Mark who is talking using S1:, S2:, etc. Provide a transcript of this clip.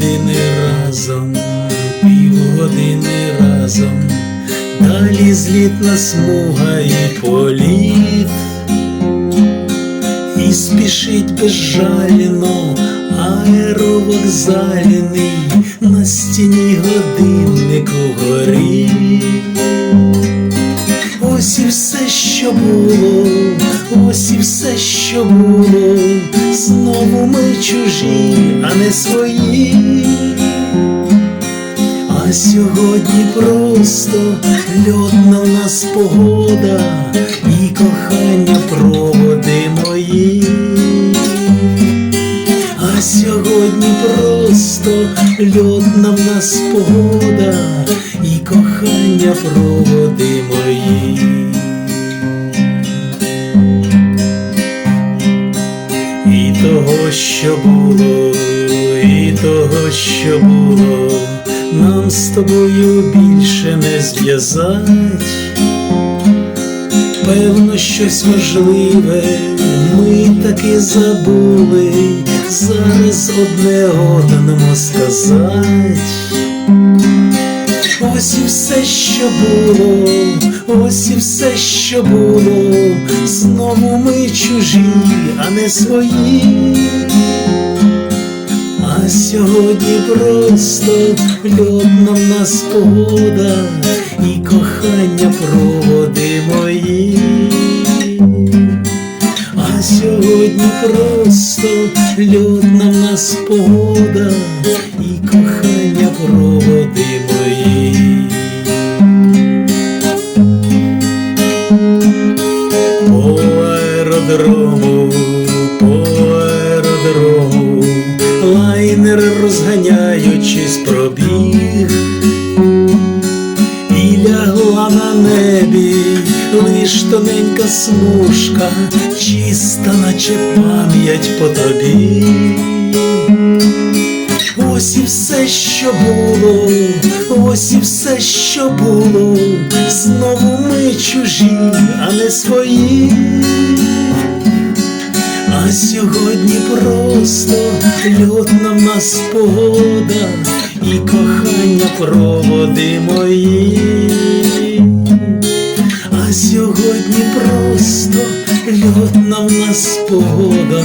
S1: години разом, півгодини разом, далі злітна смуга і політ, і спішить безжально аеровокзаліний на стіні годиннику горить. Ось і все, що було, знову ми чужі, а не свої. А сьогодні просто льотна в нас погода і кохання проводи мої. А сьогодні просто льотна в нас погода і кохання проводи мої. Того, що було, і того, що було, нам з тобою більше не зв'язать. Певно, щось важливе ми таки забули, зараз одне одному сказать. Ось і все, що було, ось і все, що було, знову ми чужі, а не свої. А сьогодні просто льотна в нас погода і кохання проводи мої. А сьогодні просто льотна в нас погода і кохання на небі лиш тоненька смужка, чиста, наче пам'ять по тобі. Ось і все, що було, ось і все, що було, знову ми чужі, а не свої. А сьогодні просто льотна в нас погода і кохання проводи мої. А просто льотна в нас погода